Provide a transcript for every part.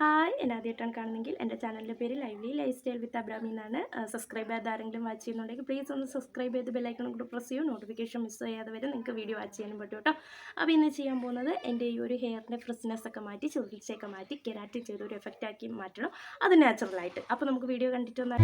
Hi എന്നെ ആദ്യമായിട്ടാണ് കാണുന്നെങ്കിൽ എന്റെ ചാനലിന്റെ പേര് lively lifestyle with Abrami എന്നാണ്. സബ്സ്ക്രൈബ് ചെയ്ത് ആരെങ്കിലും വാച്ച് ചെയ്യുന്നുണ്ടെങ്കിൽ പ്ലീസ് ഒന്ന് സബ്സ്ക്രൈബ് ചെയ്ത് ബെല്ലൈക്കണം കൂടെ പ്രസ് ചെയ്യും. നോട്ടിഫിക്കേഷൻ മിസ് ചെയ്യാതെ വരെ. നിങ്ങൾക്ക് വീഡിയോ വാച്ച് ചെയ്യാനും പറ്റും കേട്ടോ. അപ്പോൾ ഇന്ന് ചെയ്യാൻ പോകുന്നത് എന്റെ ഈ ഒരു ഹെയറിന്റെ ഫ്രഷ്നെസ് ഒക്കെ മാറ്റി ചുരുളിച്ചൊക്കെ മാറ്റി കെരാറ്റിൻ ചെയ്ത് എഫക്റ്റ് ആക്കി മാറ്റണം. അത് നാച്ചുറലായിട്ട് അപ്പോൾ നമുക്ക് വീഡിയോ കണ്ടിട്ട് ഒന്ന്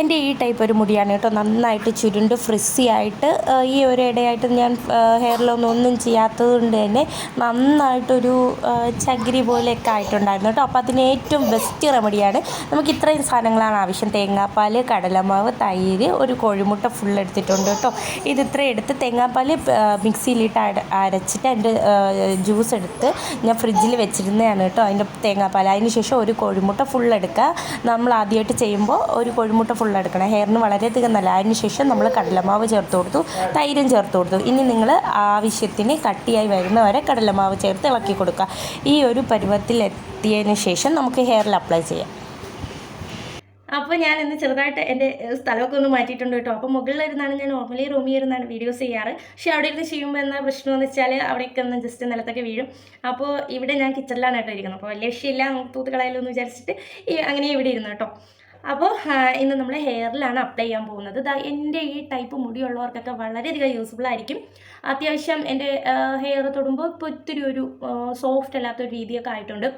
എന്റെ ഈ ടൈപ്പ് ഒരു മുടിയാണ് കേട്ടോ. നന്നായിട്ട് ചുരുണ്ട് ഫ്രിസ്സി ആയിട്ട് ഈ ഒരു ഇടയായിട്ട് ഞാൻ ഹെയറിലൊന്നും ഒന്നും ചെയ്യാത്തത് കൊണ്ട് തന്നെ നന്നായിട്ടൊരു ചകിരി പോലെയൊക്കെ ആയിട്ടുണ്ടായിരുന്നു കേട്ടോ. അപ്പോൾ അതിന് ഏറ്റവും ബെസ്റ്റ് റെമഡിയാണ് നമുക്ക് ഇത്രയും സാധനങ്ങളാണ് ആവശ്യം. തേങ്ങാപ്പാൽ കടലമാവ് തൈര് ഒരു കോഴിമുട്ട ഫുൾ എടുത്തിട്ടുണ്ട് കേട്ടോ. ഇത് ഇത്രയും എടുത്ത് തേങ്ങാപ്പാൽ മിക്സിയിലിട്ട് അരച്ചിട്ട് അതിന്റെ ജ്യൂസ് എടുത്ത് ഞാൻ ഫ്രിഡ്ജിൽ വെച്ചിരുന്നതാണ് കേട്ടോ. അതിന്റെ തേങ്ങാപ്പാൽ അതിന് ശേഷം ഒരു കോഴിമുട്ട ഫുൾ എടുക്കുക. നമ്മൾ ആദ്യമായിട്ട് ചെയ്യുമ്പോൾ ഒരു കോഴിമുട്ട ഫുൾ എടുക്കണം. ഹെയറിന് വളരെയധികം നല്ല. അതിന് ശേഷം നമ്മൾ കടലമാവ് ചേർത്ത് കൊടുത്തു. തൈരും ചേർത്ത് കൊടുത്തു. ഇനി നിങ്ങൾ ആവശ്യത്തിന് കട്ടിയായി വരുന്നവരെ കടലമാവ് ചേർത്ത് ഇളക്കി കൊടുക്കുക. ഈ ഒരു പരുവത്തിൽ എത്തിയതിന് ശേഷം നമുക്ക് ഹെയറിൽ അപ്ലൈ ചെയ്യാം. അപ്പോൾ ഞാൻ ഇന്ന് ചെറുതായിട്ട് എന്റെ സ്ഥലമൊക്കെ ഒന്ന് മാറ്റിയിട്ടുണ്ട് കേട്ടോ. അപ്പോൾ മുകളിലിരുന്നാണ് ഞാൻ നോർമലി റൂമിൽ ഇരുന്നാണ് വീഡിയോസ് ചെയ്യാറ്. പക്ഷേ അവിടെ ഇരുന്ന് ചെയ്യുമ്പോൾ എന്താ പ്രശ്നം എന്ന് വെച്ചാൽ അവിടെയൊക്കെ ഒന്ന് ജസ്റ്റ് നിലത്തൊക്കെ വീഴും. അപ്പോൾ ഇവിടെ ഞാൻ കിച്ചണിലാണ് കേട്ടോ ഇരിക്കുന്നത്. അപ്പോൾ വലിയ വിഷയമില്ല. തൂത്ത് കളയല്ലോ എന്ന് വിചാരിച്ചിട്ട് അങ്ങനെ ഇവിടെ ഇരുന്നു കേട്ടോ. അപ്പോൾ ഇന്ന് നമ്മൾ ഹെയറിലാണ് അപ്ലൈ ചെയ്യാൻ പോകുന്നത്. ദാ എന്റെ ഈ ടൈപ്പ് മുടിയുള്ളവർക്കൊക്കെ വളരെയധികം യൂസ്ഫുൾ ആയിരിക്കും. അത്യാവശ്യം എന്റെ ഹെയർ തൊടുമ്പോൾ ഇപ്പോൾ ഒത്തിരി ഒരു സോഫ്റ്റ് അല്ലാത്തൊരു രീതിയൊക്കെ ആയിട്ടുണ്ട്.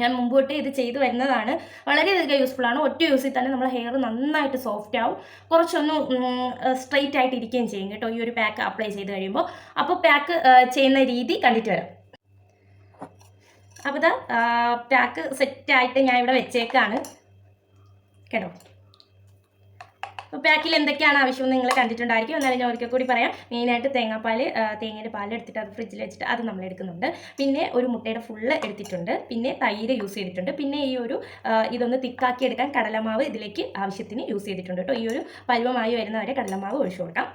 ഞാൻ മുമ്പ് ഇത് ചെയ്തു വരുന്നതാണ്. വളരെയധികം യൂസ്ഫുൾ ആണ്. ഒറ്റ യൂസിൽ തന്നെ നമ്മൾ ഹെയർ നന്നായിട്ട് സോഫ്റ്റ് ആവും. കുറച്ചൊന്ന് സ്ട്രെയിറ്റ് ആയിട്ട് ഇരിക്കുകയും ചെയ്യും കേട്ടോ ഈ ഒരു പാക്ക് അപ്ലൈ ചെയ്ത് കഴിയുമ്പോൾ. അപ്പോൾ പാക്ക് ചെയ്യുന്ന രീതി കണ്ടിട്ട് വരാം. അപ്പോൾ ഇതാ പാക്ക് സെറ്റായിട്ട് ഞാൻ ഇവിടെ വെച്ചേക്കാണ്. കേട്ടോ. അപ്പോൾ പാക്കിൽ എന്തൊക്കെയാണ് ആവശ്യം നിങ്ങൾ കണ്ടിട്ടുണ്ടായിരിക്കും. എന്നാലും ഞാൻ ഒരിക്കൽ കൂടി പറയാം. മെയിനായിട്ട് തേങ്ങാപ്പാൽ തേങ്ങയുടെ പാൽ എടുത്തിട്ട് അത് ഫ്രിഡ്ജിൽ വെച്ചിട്ട് അത് നമ്മൾ എടുക്കുന്നുണ്ട്. പിന്നെ ഒരു മുട്ടയുടെ ഫുള്ള് എടുത്തിട്ടുണ്ട്. പിന്നെ തൈര് യൂസ് ചെയ്തിട്ടുണ്ട്. പിന്നെ ഈ ഒരു ഇതൊന്ന് തിക്കാക്കി എടുക്കാൻ കടലമാവ് ഇതിലേക്ക് ആവശ്യത്തിന് യൂസ് ചെയ്തിട്ടുണ്ട് കേട്ടോ. ഈ ഒരു പരുവമായി വരുന്നവരെ കടലമാവ് ഒഴിച്ചു കൊടുക്കാം.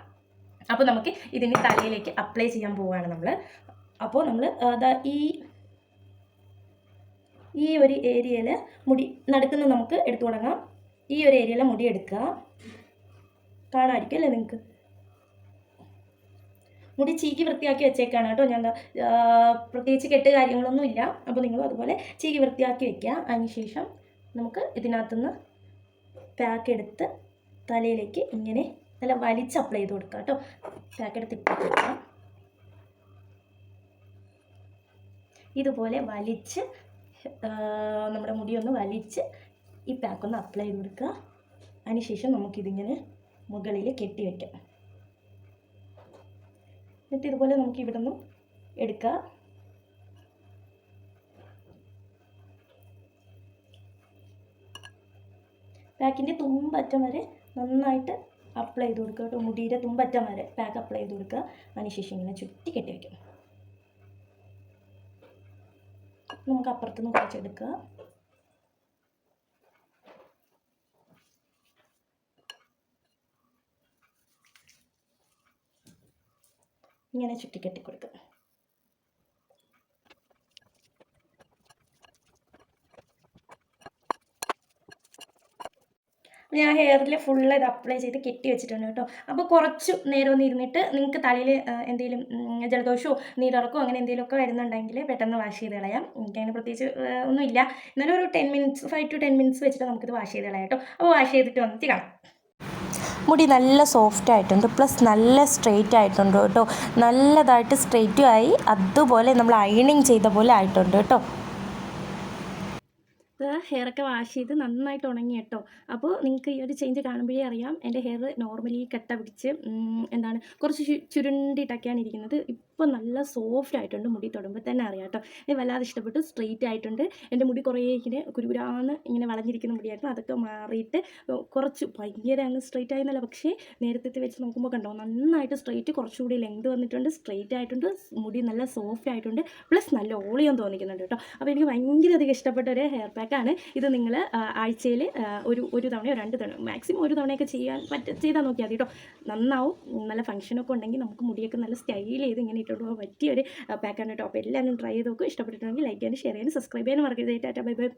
അപ്പോൾ നമുക്ക് ഇതിന് തലയിലേക്ക് അപ്ലൈ ചെയ്യാൻ പോവുകയാണ് നമ്മൾ അപ്പോൾ നമ്മൾ ഈ ഈ ഒരു ഏരിയയിൽ മുടി നടക്കുന്ന നമുക്ക് എടുത്തു തുടങ്ങാം. ഈ ഒരു ഏരിയയിലെ മുടി എടുക്കുക. കാണാമായിരിക്കും അല്ലേ നിങ്ങൾക്ക്? മുടി ചീകി വൃത്തിയാക്കി വെച്ചേക്കാണ് കേട്ടോ ഞാൻ പ്രത്യേകിച്ച് കെട്ട് കാര്യങ്ങളൊന്നും ഇല്ല. അപ്പോൾ നിങ്ങൾ അതുപോലെ ചീകി വൃത്തിയാക്കി വെക്കുക. അതിനുശേഷം നമുക്ക് ഇതിനകത്തുനിന്ന് പാക്ക് എടുത്ത് തലയിലേക്ക് ഇങ്ങനെ നല്ല വലിച്ച് അപ്ലൈ ചെയ്ത് കൊടുക്കുക കേട്ടോ. പാക്ക് എടുത്ത് ഇട്ട് കൊടുക്കുക. ഇതുപോലെ വലിച്ച് നമ്മുടെ മുടിയൊന്ന് വലിച്ച് ഈ പാക്ക് ഒന്ന് അപ്ലൈ ചെയ്ത് കൊടുക്കുക. അതിനുശേഷം നമുക്കിതിങ്ങനെ മുകളിൽ കെട്ടി വയ്ക്കാം എന്നിട്ട് ഇതുപോലെ നമുക്ക് ഇവിടെ നിന്നും എടുക്കുക പാക്കിന്റെ തുമ്പറ്റം വരെ നന്നായിട്ട് അപ്ലൈ ചെയ്ത് കൊടുക്കുക കേട്ടോ. മുടിയുടെ തുമ്പറ്റം വരെ പാക്ക് അപ്ലൈ ചെയ്ത് കൊടുക്കുക. അതിനുശേഷം ഇങ്ങനെ ചുറ്റി കെട്ടി വയ്ക്കാം നമുക്ക് അപ്പുറത്തുനിന്ന് കുറച്ചെടുക്കുക ഇങ്ങനെ ചുറ്റി കെട്ടി കൊടുക്കുക. ഞാൻ ഹെയറിൽ ഫുള്ള് ഇത് അപ്ലൈ ചെയ്ത് കെട്ടി വെച്ചിട്ടുണ്ട് കേട്ടോ. അപ്പോൾ കുറച്ച് നേരം ഒന്ന് ഇരുന്നിട്ട് നിങ്ങൾക്ക് തലയിൽ എന്തെങ്കിലും ജലദോഷമോ നീരിറക്കോ അങ്ങനെ എന്തെങ്കിലുമൊക്കെ വരുന്നുണ്ടെങ്കിൽ പെട്ടെന്ന് വാഷ് ചെയ്ത് കളയാം. എനിക്കങ്ങനെ പ്രത്യേകിച്ച് ഒന്നുമില്ല. എന്നാലും ഒരു ten minutes five to ten minutes വെച്ചിട്ട് നമുക്കിത് വാഷ് ചെയ്ത് കളയാം കേട്ടോ. അപ്പോൾ വാഷ് ചെയ്തിട്ട് വന്നിട്ട് കാണാം. മുടി നല്ല സോഫ്റ്റ് ആയിട്ടുണ്ട്. പ്ലസ് നല്ല സ്ട്രെയിറ്റ് ആയിട്ടുണ്ട് കേട്ടോ. നല്ലതായിട്ട് സ്ട്രെയിറ്റും ആയി. അതുപോലെ നമ്മൾ അയണിങ് ചെയ്ത പോലെ ആയിട്ടുണ്ട് കേട്ടോ. ഒക്കെ വാഷ് ചെയ്ത് നന്നായിട്ട് ഉണങ്ങി കേട്ടോ. അപ്പോൾ നിങ്ങൾക്ക് ഈ ഒരു ചേഞ്ച് കാണുമ്പോഴേ അറിയാം. എന്റെ ഹെയർ നോർമലി കെട്ട പിടിച്ച് എന്താണ് കുറച്ച് ചുരുണ്ടിട്ടൊക്കെയാണ് ഇരിക്കുന്നത്. ഇപ്പോൾ നല്ല സോഫ്റ്റ് ആയിട്ടുണ്ട് മുടി തൊടുമ്പോൾ തന്നെ അറിയാം കേട്ടോ എനിക്ക് വല്ലാതെ ഇഷ്ടപ്പെട്ടു. സ്ട്രെയിറ്റ് ആയിട്ടുണ്ട്. എന്റെ മുടി കുറേ ഇങ്ങനെ കുരുകുരാന്ന് ഇങ്ങനെ വളഞ്ഞിരിക്കുന്ന മുടിയായിരുന്നു. അതൊക്കെ മാറിയിട്ട് കുറച്ച് ഭയങ്കര അങ്ങ് സ്ട്രെയിറ്റ് ആയിരുന്നല്ല. പക്ഷേ നേരത്തെ വെച്ച് നോക്കുമ്പോൾ കണ്ടോ നന്നായിട്ട് സ്ട്രെയിറ്റ് കുറച്ചുകൂടി ലെങ്ത് വന്നിട്ടുണ്ട്. സ്ട്രെയിറ്റ് ആയിട്ടുണ്ട്. മുടി നല്ല സോഫ്റ്റ് ആയിട്ടുണ്ട്. പ്ലസ് നല്ല ഓളിയം തോന്നിക്കുന്നുണ്ട് കേട്ടോ. അപ്പോൾ എനിക്ക് ഭയങ്കര അധികം ഇഷ്ടപ്പെട്ട ഒരു ഹെയർ പാക്കാണ് ഇത് നിങ്ങൾ ആഴ്ചയിൽ ഒരു ഒരു തവണയോ രണ്ട് തവണ മാക്സിമം ഒരു തവണയൊക്കെ ചെയ്യാൻ പറ്റ ചെയ്താൽ നോക്കിയാൽ മതി കേട്ടോ. നന്നാവും. നല്ല ഫംഗ്ഷനൊക്കെ ഉണ്ടെങ്കിൽ നമുക്ക് മുടിയൊക്കെ നല്ല സ്റ്റൈൽ ചെയ്ത് ഇങ്ങനെ ഇട്ടുകൊണ്ട് പറ്റിയൊരു പാക്കാണ് കേട്ടോ അപ്പോൾ എല്ലാവരും ട്രൈ ചെയ്ത് നോക്കും. ഇഷ്ടപ്പെട്ടിട്ടുണ്ടെങ്കിൽ ലൈക്ക് ചെയ്യാനും ഷെയർ ചെയ്യാനും സബ്സ്ക്രൈബ് ചെയ്യാനും മറക്കരുത്. Tata bye bye